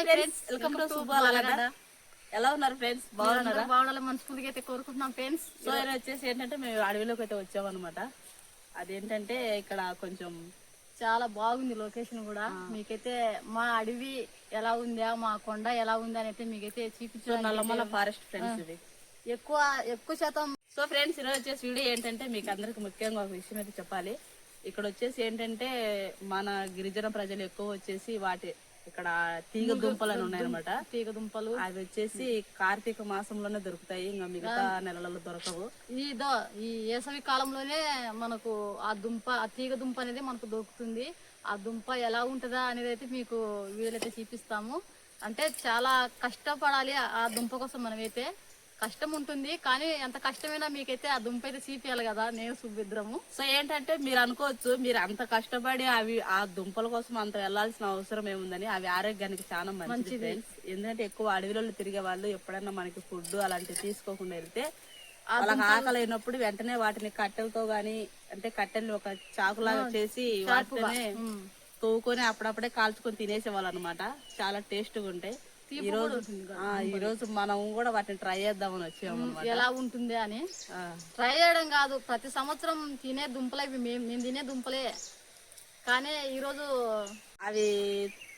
Hi friends welcome to Subbalagadda ఎలా ఉన్నారు friends? బాగున్నారా? బాగుండాలి మనస్ఫూర్తిగా అయితే కోరుకుంటున్నాం ఫ్రెండ్స్. సో ఈరోజు వచ్చేసి ఏంటంటే మేము అడవిలోకి అయితే వచ్చామన్నమాట. అదేంటంటే ఇక్కడ కొంచెం చాలా బాగుంది లొకేషన్ కూడా. మీకైతే మా అడవి ఎలా ఉందా మా కొండ ఎలా ఉంది అని అయితే మీకైతే నల్లమల్ల ఫారెస్ట్ ఫ్రెండ్స్ ఇది. ఎక్కువ ఎక్కువ శాతం సో ఫ్రెండ్స్ ఈరోజు వచ్చేసి వీడియో ఏంటంటే మీకు అందరికి ముఖ్యంగా ఒక విషయం అయితే చెప్పాలి. ఇక్కడ వచ్చేసి ఏంటంటే మన గిరిజన ప్రజలు ఎక్కువ వచ్చేసి వాటి ఇక్కడ తీగ దుంపలు అని ఉన్నాయన్నమాట. తీగ దుంపలు. అవి వచ్చేసి కార్తీక మాసంలోనే దొరుకుతాయి. ఇంకా మిగతా నెలలలో దొరకవు. ఇదో ఈ వేసవి కాలంలోనే మనకు ఆ దుంప ఆ తీగ దుంప అనేది మనకు దొరుకుతుంది. ఆ దుంప ఎలా ఉంటుందా అనేది అయితే మీకు వీడియోలో అయితే చూపిస్తాము. అంటే చాలా కష్టపడాలి ఆ- ఆ దుంప కోసం మనమైతే. కష్టం ఉంటుంది కానీ ఎంత కష్టమైనా మీకైతే ఆ దుంప అయితే చూపించాలి కదా నేను సుబ్బిద్రము సో ఏంటంటే మీరు అనుకోవచ్చు మీరు అంత కష్టపడి అవి ఆ దుంపల కోసం అంత వెళ్ళాల్సిన అవసరం ఏముందని అవి ఆరోగ్యానికి చాలా మంచిది ఎందుకంటే ఎక్కువ అడవిలో తిరిగే వాళ్ళు ఎప్పుడైనా మనకి ఫుడ్ అలాంటివి తీసుకోకుండా వెళ్తే వాళ్ళకి ఆకలి అయినప్పుడు వెంటనే వాటిని కట్టెలతో గాని అంటే కట్టెల్ని ఒక చాకులాగా చేసి వాటినే తవ్వుకొని అప్పుడప్పుడే కాల్చుకొని తినేసేవాళ్ళు అనమాట చాలా టేస్ట్గా ఉంటాయి. ఈ రోజు ఆ, ఈ రోజు మనం కూడా వాటిని ట్రై చేద్దామని వచ్చాము ఎలా ఉంటుంది అని. ట్రై చేయడం కాదు ప్రతి సంవత్సరం తినే దుంపలే మేము మేము తినే దుంపలే. కానీ ఈరోజు అవి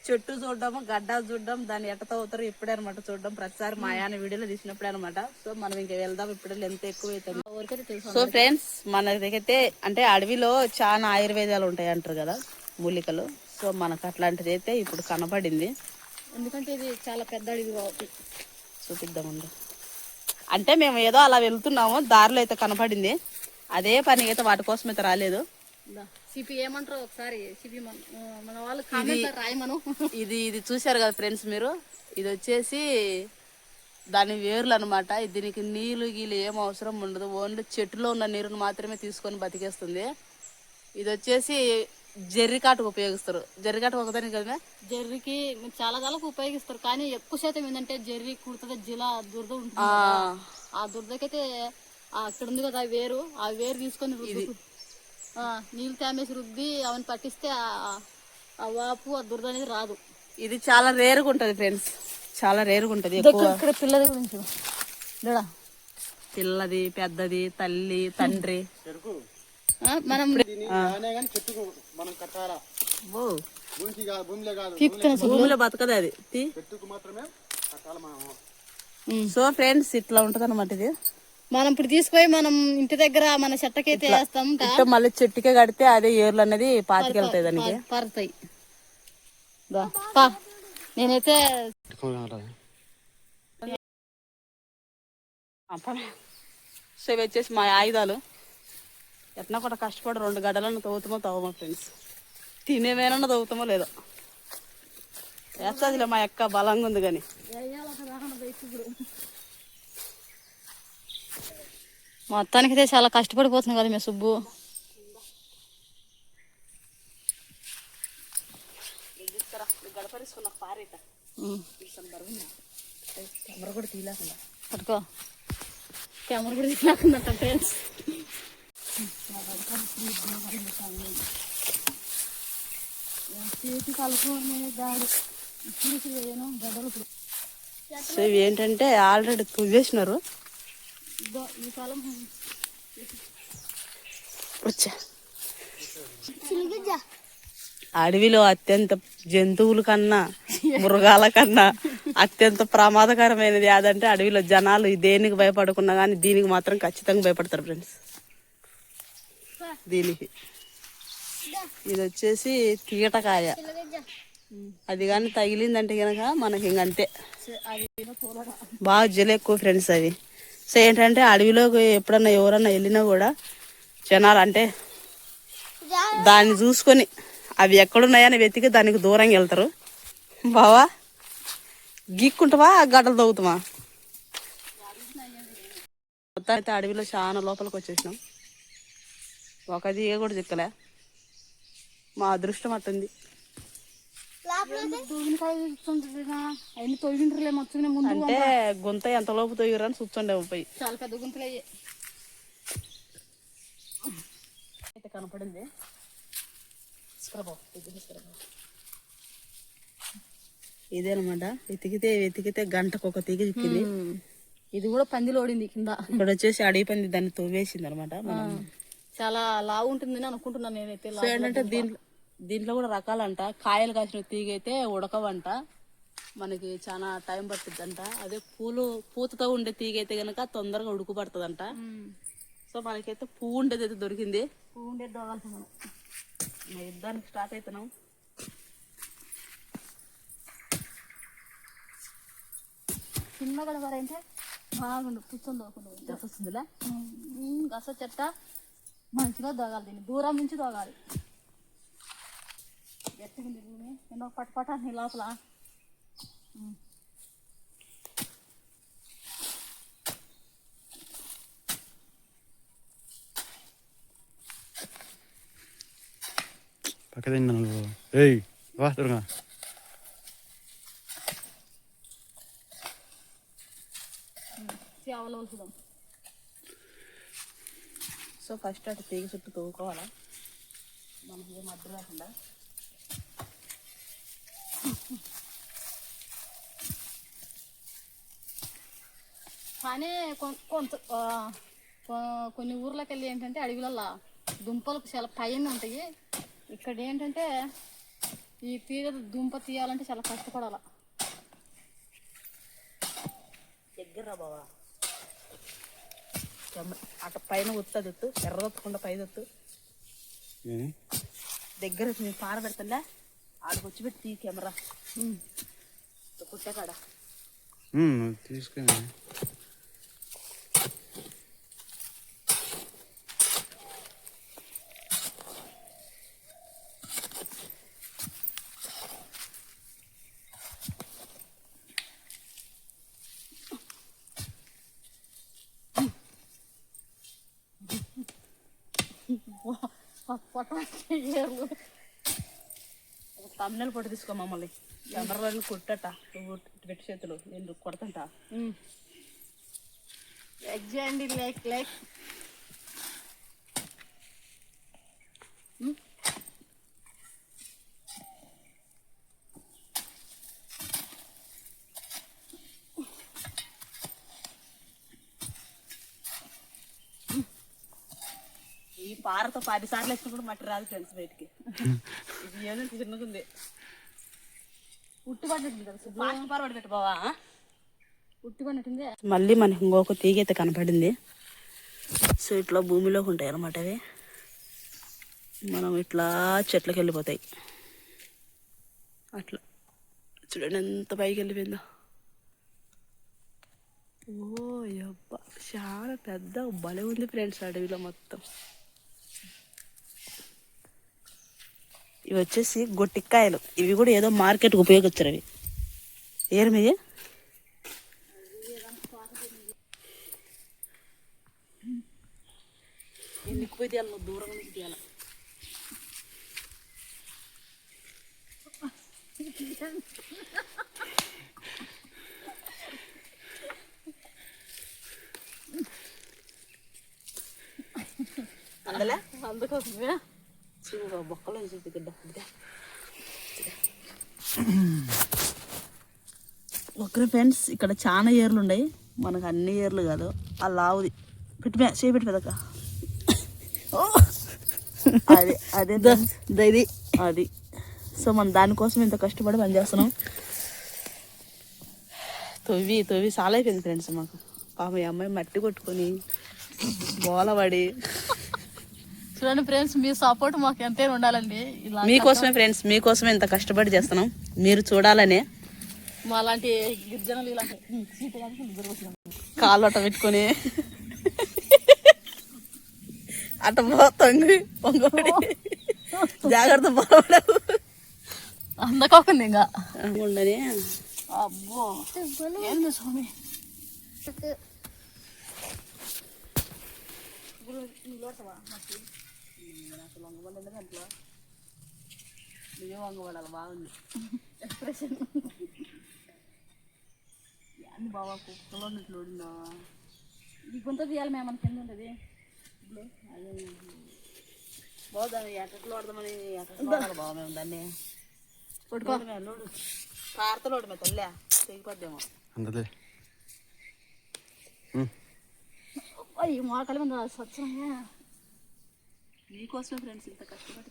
చెట్టు చూడడం గడ్డ చూడడం దాన్ని ఎట్ట తవ్వుతారు ఇప్పుడే అనమాట చూడడం. ప్రతిసారి మా ఆయన వీడియోలో తీసినప్పుడే అనమాట సో మనం ఇంకా వెళ్దాం ఇప్పుడు ఎంత ఎక్కువ అవుతుంది సో ఫ్రెండ్స్ మన దగ్గరైతే అంటే అడవిలో చాలా ఆయుర్వేదాలు ఉంటాయి అంటారు కదా మూలికలు. సో మనకు అట్లాంటిది అయితే ఇప్పుడు కనపడింది ఎందుకంటే ఇది చాలా పెద్ద అడివి కాబట్టి. చూపిద్దామండి. అంటే మేము ఏదో అలా వెళ్తున్నాము దారిలో అయితే కనపడింది. అదే పని అయితే వాటి కోసం అయితే రాలేదు. సిపి ఏమంటారు ఒకసారి సిపి మన వాళ్ళు రాయమను ఇది ఇది చూశారు కదా ఫ్రెండ్స్ మీరు? ఇది వచ్చేసి దాని వేర్లు అనమాట దీనికి నీళ్ళు గీలు ఏం అవసరం ఉండదు. ఓన్లీ చెట్టులో ఉన్న నీరుని మాత్రమే తీసుకొని బతికేస్తుంది. ఇది వచ్చేసి జర్రికాటుకు ఉపయోగిస్తారు. జర్రికాటు ఒకదాని కదా జర్రికి చాలా కాలకు ఉపయోగిస్తారు. కానీ ఎక్కువ శాతం ఏంటంటే జర్రి కుడుతుంది జిల దురద ఉంటుంది ఆ, దురదకైతే ఆ అక్కడ ఉంది కదా ఆ వేరు. ఆ వేరు తీసుకొని రుద్దు. ఆ, నీళ్ళు తేమేసి రుద్ది అవన్నీ పట్టిస్తే ఆ- వాపు ఆ దురద అనేది రాదు. ఇది చాలా రేరుగా ఉంటది ఫ్రెండ్స్. చాలా రేరుగా ఉంటది ఎక్కువ. ఇక్కడ పిల్లల గురించి. పిల్లది పెద్దది తల్లి తండ్రి. మనం కట్టాలా? భూమిలో బతకదు అది. తీ. చెట్టుకు మాత్రమే కట్టాలి మనం సో ఫ్రెండ్స్ ఇట్లా ఉంటది అనమాట ఇది. మనం ఇప్పుడు తీసుకుపోయి మనం ఇంటి దగ్గర మన చెట్టకైతే వేస్తాం మళ్ళీ చెట్టుకే కడితే అదే ఏర్లు అనేది పాతికెళ్తాయి దానికి. పారుతాయి. నేనైతే సో ఇవి వచ్చేసి మా ఆయుధాలు. ఎట్లా కూడా కష్టపడి రెండు గడ్డలను తవ్వుతామో తవ్వమో ఫ్రెండ్స్. తినేవేనన్నా తవ్వుతామో లేదో. వేస్తుందిలే మా అక్క బలంగా ఉంది కానీ. మొత్తానికైతే చాలా కష్టపడిపోతుంది కదా మీ సుబ్బు. కెమెరా కూడా తీయలేకుండా. పట్టుకో. కెమెరా కూడా తీసుకున్నట్ట ఫ్రెండ్స్. చేతి దాడు ఇప్పుడు వేయను గడ్డలు సో ఇవి ఏంటంటే ఆల్రెడీ తువ్వేసినారు. ఈ కాలం వచ్చా. అడవిలో అత్యంత జంతువుల కన్నా మృగాల కన్నా అత్యంత ప్రమాదకరమైనది ఏదంటే అడవిలో జనాలు దేనికి భయపడకున్నా కానీ దీనికి మాత్రం ఖచ్చితంగా భయపడతారు ఫ్రెండ్స్. దీనికి ఇది వచ్చేసి తీటకాయ అది కానీ తగిలిందంటే కనుక మనకి ఇంకంతే బాగా జలు ఎక్కువ ఫ్రెండ్స్ అవి. సో ఏంటంటే అడవిలోకి ఎప్పుడన్నా ఎవరన్నా వెళ్ళినా కూడా జనాలు అంటే దాన్ని చూసుకొని అవి ఎక్కడున్నాయని వెతికి దానికి దూరంగా వెళ్తారు. బావా గీక్కుంటావా గడ్డలు తవ్వుతామా మొత్తం అయితే అడవిలో చాలా లోపలికి వచ్చేసినాం. ఒక దిగ కూడా చిక్కలే. మా అదృష్టం అట్టుంది. అంటే గుంత ఎంత లోపు తొయ్యరని చూస్తుండే పోయి. చాలా పెద్ద గుంతలు అయితే కనపడింది. ఇదేనమాట. వెతికితే వెతికితే గంటకు ఒక తీగ చిక్కింది. ఇది కూడా పందిలో ఓడింది కింద. ఇక్కడ వచ్చేసి అడవి పంది దాన్ని తవ్వేసింది అనమాట చాలా లావు ఉంటుందని అనుకుంటున్నాను నేనైతే సో ఏంటంటే దీంట్లో దీంట్లో కూడా రకాలంట. కాయలు కాసిన తీగ అయితే ఉడకవంట. మనకి చాలా టైం పట్టుద్దంట అదే పూలు పూతతో ఉండే తీగ అయితే కనుక తొందరగా ఉడుకు పడుతుందంట సో మనకైతే పువ్వు ఉండేది అయితే దొరికింది ఉండే దోగాల్సి మనం. మా యుద్ధానికి స్టార్ట్ అవుతున్నాం చిన్న గడవారంటే బాగుండు కూర్చొని దోకుండా వస్తుందిలే గస చెట్ట మంచిగా దోగాలి దీన్ని. దూరం నుంచి దోగాలి గట్టిగా ఉంది భూమి ఎన్నో పటపట నీ లోపల. పక్కన నువ్వు. ఏయ్ వా త్వరగా చేవలు వలుసుదాం సో ఫస్ట్ అటు తీగ చుట్టూ తవ్వుకోవాలా మనకి ఏం అడ్డు రాకుండా. కానీ కొంత కొన్ని ఊర్లోకి వెళ్ళి ఏంటంటే అడవిలల్లో దుంపలు చాలా పైన ఉంటాయి. ఇక్కడ ఏంటంటే ఈ తీగ దుంప తీయాలంటే చాలా కష్టపడాల. దగ్గర బావా. అటు పైన ఒత్తది ఒత్తు ఎర్రదొత్తకుండా పైన ఒత్తు? దగ్గర నేను పార పెడతాలే ఆడికి వచ్చి పెట్టి తీ కెమెరా. కుట్టే కాడ తీసుకుని తమ్నెల్ పొట్టు తీసుకో మమ్మల్ని కుట్టట. నువ్వు ఇటు పెట్టి చేతులు. నేను కొడతంటా. లైక్ చేయండి లైక్ లైక్. పారతో పది సార్లు వేసిన కూడా మట్టి రాదు ఫ్రెండ్స్ బయటికి. ఇది ఏదో చిన్నగా ఉంది. ఉట్టి పడినట్టుంది కదా సుబ్బు. ఫాస్ట్ ఫార్వర్డ్ పెట్టు బావా. ఉట్టి పడినట్టుంది మళ్ళీ మనకి ఇంకొక తీగ అయితే కనపడింది. సో ఇట్లా భూమిలోకి ఉంటాయి అన్నమాట అవి. మనం ఇట్లా చెట్లకు వెళ్ళిపోతాయి. అట్లా. చూడండి ఎంత పైకి వెళ్ళిపోయిందో. ఓ యబ్బా చాలా పెద్ద భలే ఉంది ఫ్రెండ్స్ అడవిలో మొత్తం. ఇవి వచ్చేసి గొట్టికాయలు. ఇవి కూడా ఏదో మార్కెట్కి ఉపయోగించారు అవి. తీయాలి? నువ్వు దూరం నుంచి తీయాలి? అందులో? అందుకోసమే. బొక్కలో చూసి ఇదిగా. ఓకే ఫ్రెండ్స్ ఇక్కడ చాలా ఏర్లు ఉన్నాయి. మనకు అన్ని ఏర్లు కాదు. ఆ లావుది. పెట్టి మే- చేయి పెట్టి పెదక అదే అదే ఇది అది. సో మనం దానికోసం ఇంత కష్టపడి పని చేస్తున్నాం. తొవ్వి తొవ్వి చాలా అయిపోయింది ఫ్రెండ్స్ మాకు. పాపం ఈ అమ్మాయి మట్టి కొట్టుకొని బోలపడి చూడండి ఫ్రెండ్స్ మీ సపోర్ట్ మాకు ఎంతైనా ఉండాలండి. ఇలా మీకోసమే ఫ్రెండ్స్ మీకోసమే ఇంత కష్టపడి చేస్తున్నాం. మీరు చూడాలనే మా లాంటి గిరిజనులు వచ్చినాం. కాళ్ళు అట్ట పెట్టుకొని. అట్ట పోతంగి పొంగబడి జాగ్రత్త పొరపడవు అందకోకండి ఇంకా. ఉండని అబ్బో. ఏంది స్వామి? నిజం వంగబడాలి బాగుంది ఎక్స్ప్రెషన్ అన్ని బాగా కుక్కలో ఉన్నట్లు ఉందా ఈ గుంత తీయాలి మేము కింద ఉండేది ఇప్పుడు అదే ఉంటుంది దాన్ని ఎట్లా వాడదామని ఎట్లా వాడాలి బాగా మేము దాన్ని పట్టుకో లోడు వాడు మీ తల్లి తెగిపోద్దేమో అందులో ఈ మోకాల మీద స్వచ్ఛంగా నీకోసమే ఫ్రెండ్స్ ఇంత కష్టపడి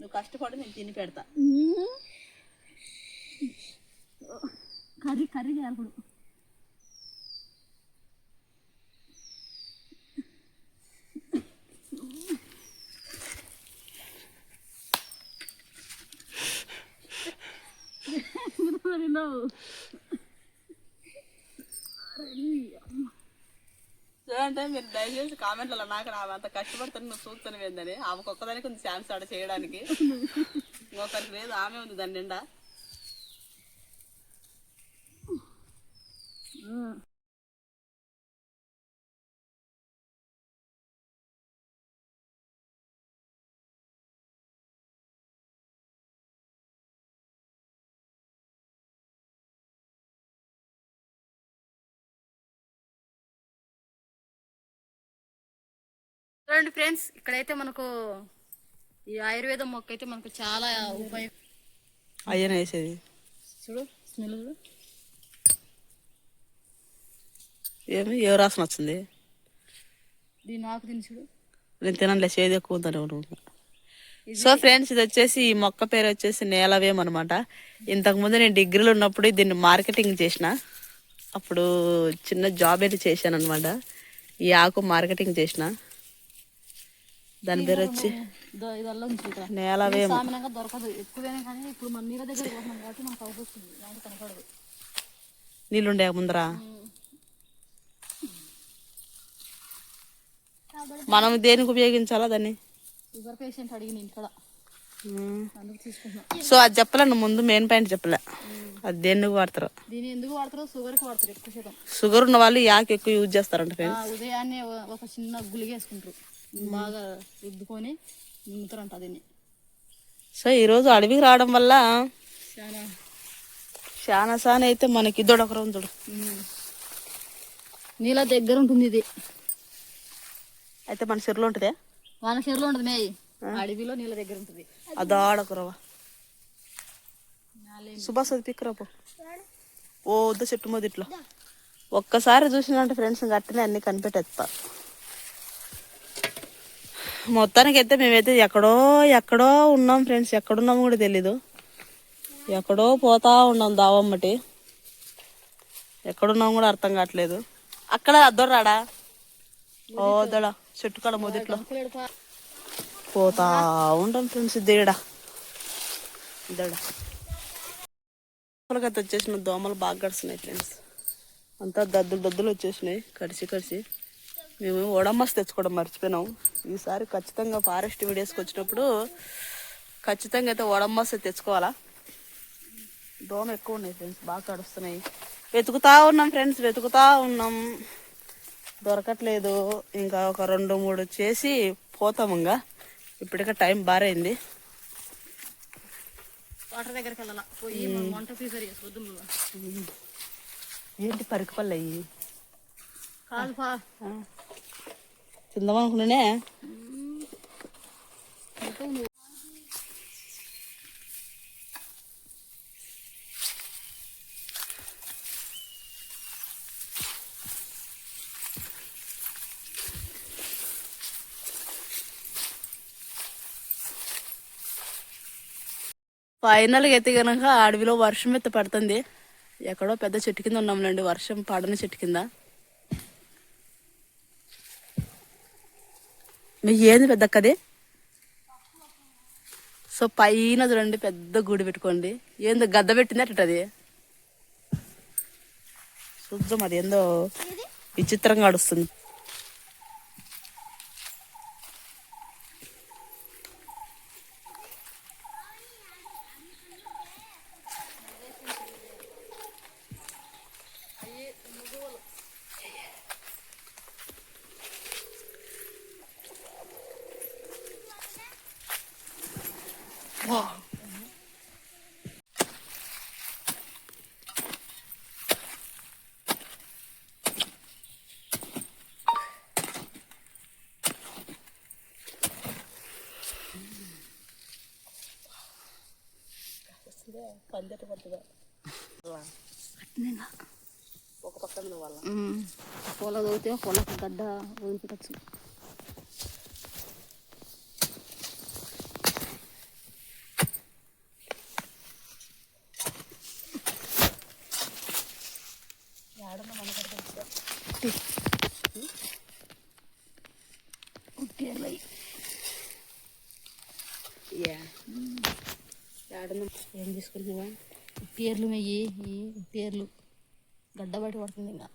నువ్వు కష్టపడి నేను తిని పెడతా. కర్రీ కర్రీ చేయాలి ఇప్పుడు. అంటే మీరు దయచేసి కామెంట్లలో నాకు నా అంత కష్టపడుతాను నువ్వు చూస్తాను ఏందని. ఆమెకు ఒక్కదానికి ఉంది ఛాన్స్ ఆడ చేయడానికి. ఒకరికి లేదు ఆమె ఉంది దాని నిండా. చూడండి ఫ్రెండ్స్ ఇక్కడైతే మనకు ఈ ఆయుర్వేద మొక్క అయితే మనకు చాలా ఉపయోగం. అయ్యన వేసేది. చూడు స్మెల్ చూడు. ఏమి ఏ రాసిన వచ్చింది? దీని ఆకు తిని చూడు. నేను తినలే చేదు ఎక్కువ ఉందని. సో ఫ్రెండ్స్ ఇది వచ్చేసి ఈ మొక్క పేరు వచ్చేసి నేలవేం అనమాట ఇంతకుముందు నేను డిగ్రీలో ఉన్నప్పుడు దీన్ని మార్కెటింగ్ చేసిన. అప్పుడు చిన్న జాబ్ అయితే చేశాను అనమాట ఈ ఆకు మార్కెటింగ్ చేసిన. దాని పేరు వచ్చి దో- ఇది అల్లం ఉంది ఇక్కడ నేలవేం సామాన్యంగా దొరకదు. ఎక్కువేనే కానీ ఇప్పుడు మన నీళ్ళ దగ్గర పోతున్నాం కాబట్టి మనకు అవసరం దానికి కనపడదు. నీళ్ళుండే ముందరా? మనం దేనికి ఉపయోగించాలా దాన్ని? షుగర్ పేషెంట్ సో అది చెప్పలే నువ్వు ముందు మెయిన్ పాయింట్ చెప్పలే. అది దేనికి వాడతారు? దీన్ని ఎందుకు వాడతారో? షుగర్కి వాడతారు ఎక్కువ శాతం. షుగర్ ఉన్న వాళ్ళు ఆకు ఎక్కువ యూజ్ చేస్తారంట ఉదయాన్నే ఒక చిన్న గులిగేసుకుంటారు బాగా రుద్దుకొని నిమ్ముతారంట దీన్ని. సో ఈరోజు అడవికి రావడం వల్ల చాలా. చాలా సాన్ అయితే మనకి ఉందడు ఉమ్. నీళ్ళ దగ్గర ఉంటుంది ఇది. అయితే మన చెరులో ఉంటుందే? వాన చెరులో ఉంటుంది మేయి. అడవిలో నీళ్ళ దగ్గర ఉంటుంది. అదాడకురవా సుభాష్ అది పిక్కరాపో ఓ వద్ద చెట్టు మొదట్లో ఒక్కసారి చూసినంటే ఫ్రెండ్స్ గట్టనే అన్ని కనిపెట్టేస్తా. మొత్తానికి అయితే మేమైతే ఎక్కడో ఎక్కడో ఉన్నాం ఫ్రెండ్స్. ఎక్కడున్నామో కూడా తెలీదు. ఎక్కడో పోతా ఉన్నాం దావమ్మటి. ఎక్కడున్నాం కూడా అర్థం కావట్లేదు. అక్కడ అద్దోరాడా ఓ దడ. చెట్టు కాడ మొదట్లో. పోతా ఉంటాం ఫ్రెండ్స్. దేడా. దడ. పొలకైతే వచ్చేసిన దోమలు బాగా గడుస్తున్నాయి ఫ్రెండ్స్. అంతా దద్దులు దద్దులు వచ్చేసినాయి. కడిసి కడిసి మేము ఓడమ్మస్ తెచ్చుకోవడం మర్చిపోయినాం. ఈసారి ఖచ్చితంగా ఫారెస్ట్ వీడియోస్కి వచ్చినప్పుడు ఖచ్చితంగా అయితే ఓడమ్మస్ తెచ్చుకోవాలా? దోమ ఎక్కువ ఉన్నాయి ఫ్రెండ్స్ బాగా కడుస్తున్నాయి. వెతుకుతా ఉన్నాం ఫ్రెండ్స్ వెతుకుతా ఉన్నాం. దొరకట్లేదు. ఇంకా ఒక రెండు మూడు చేసి పోతాం ఇంకా. ఇప్పటికే టైం బారైంది. వాటర్ దగ్గరికి వెళ్ళాల? పోయి వంట ఏంటి పరికపల్లి అయ్యి కాదు తిందాం అనుకున్నానే? ఫైనల్గా అయితే కనుక అడవిలో వర్షం ఎత్త పడుతుంది. ఎక్కడో పెద్ద చెట్టు కింద ఉన్నాంలేండి వర్షం పడని చెట్టు కింద. మీ ఏంది పెద్ద అక్కది సో పైన చూడండి పెద్ద గుడి పెట్టుకోండి. ఏందో గద్ద పెట్టింది అట్టది చూద్దాం అది ఏందో విచిత్రంగా నడుస్తుంది పందిటి పట్టుగా ఒక పక్కన వాళ్ళ. పూల తోగితే పూలకు గడ్డ వదిలిపెట్టచ్చు ఏడున్నా పేర్లు మెయ్యి ఈ పేర్లు. గడ్డ పడుతుంది ఇంకా.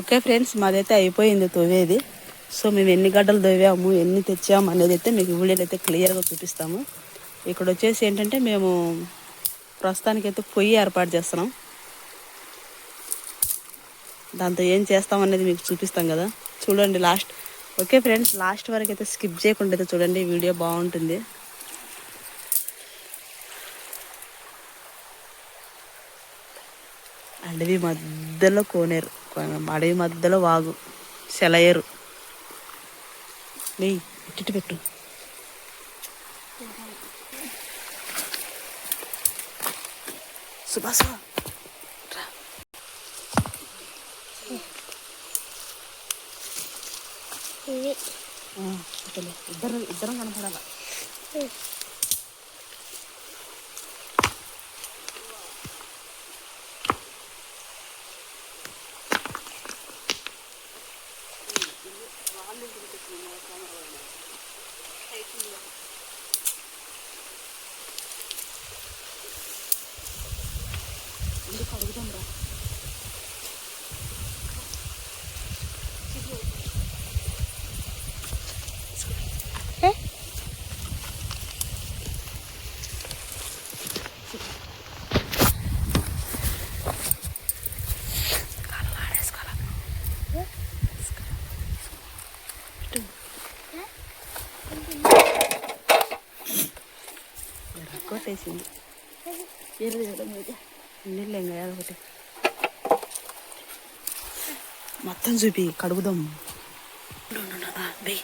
ఓకే ఫ్రెండ్స్ మాదైతే అయిపోయింది తవ్వేది సో మేము ఎన్ని గడ్డలు తోవాము ఎన్ని తెచ్చాము అనేది అయితే మీకు వీడియోలో అయితే క్లియర్గా చూపిస్తాము. ఇక్కడ వచ్చేసి ఏంటంటే మేము ప్రస్తుతానికైతే పొయ్యి ఏర్పాటు చేస్తున్నాం. దాంతో ఏం చేస్తాం అనేది మీకు చూపిస్తాం కదా. చూడండి లాస్ట్. ఓకే ఫ్రెండ్స్ లాస్ట్ వరకు అయితే స్కిప్ చేయకుండా అయితే చూడండి వీడియో బాగుంటుంది. అడవి మధ్యలో కోనేరు అడవి మధ్యలో వాగు సెలయేరు. వెయ్యి ఇటు పెట్టు. సుభాష రా. ఆ, ఇటులే. ఇద్దరు ఇద్దరం కనపడాల? కొట్టేసింది నీళ్ళు ఏదో ఒకటి. మొత్తం చూపి కడుగుదాం. వెయ్యి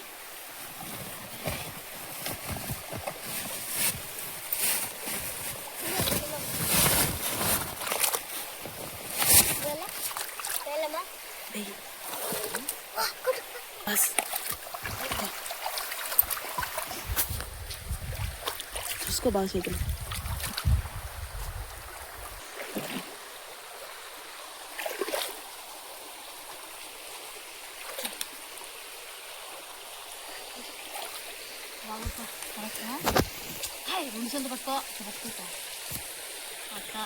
చూసుకో బాగా చేతులు హాయ్ రెండు సంత పట్టుకో పట్టుకుంటా అక్క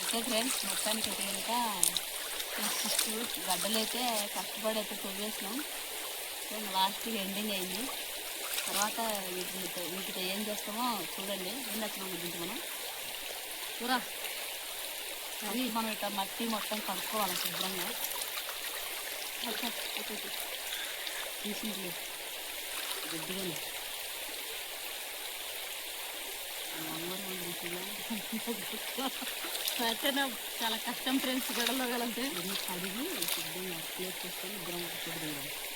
ఓకే ఫ్రెండ్స్ మొత్తానికి అయితే కనుక నెక్స్ట్ గడ్డలు అయితే కష్టపడి అయితే తవ్వేసినాం లాస్ట్కి ఎండింగ్ అయింది. తర్వాత వీటితో వీటితో ఏం చేస్తామో చూడండి. ఏం నచ్చినాం మనం? కూర అది మనం ఇట్లా మట్టి మొత్తం కడుక్కోవాలి శుభ్రంగా. తీసింది. అట్లనే చాలా కష్టం ఫ్రెండ్స్ గడలో గలంటే కడిగి శుభ్రంగా ప్లేట్ చేసుకొని ఇద్దరం శుభ్రం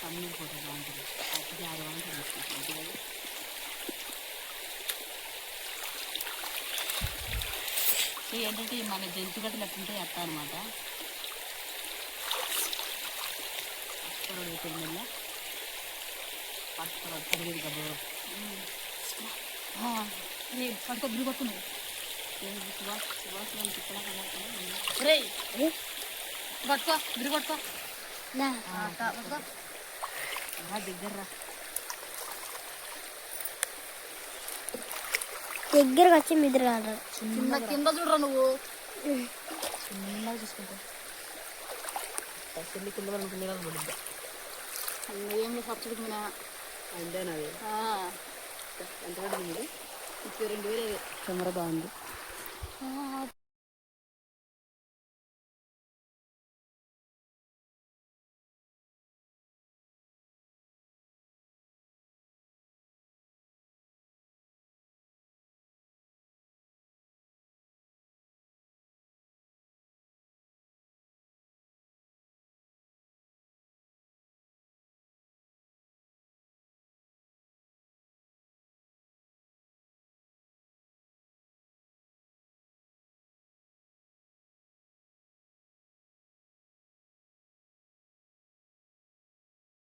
తమ్ముడు ఫోటో బాగుంటుంది. అప్పటి ఆరు వంటలు తీసుకుంటాం. సో ఏంటంటే మన జంతు గడ్డలు ఎట్లుంటే ఎత్తా అనమాట కదా పడుకో బిల్లు సుభాష్ సుభాష్ తిప్పలా రే పట్టుకో బిల్లు పట్టుకో పట్టుకో దగ్గర దగ్గరకు వచ్చి మిద్ర కాదు చిన్న కింద చూడరా నువ్వు చిన్నగా చూసుకుంటా చెల్లి కింద వాళ్ళు కింద వాళ్ళు పడుద్దా ఏం సబ్సిడీకి మీద అంతేనది ఎంత పడింది ముప్పై రెండు వేలు కెమెరా బాగుంది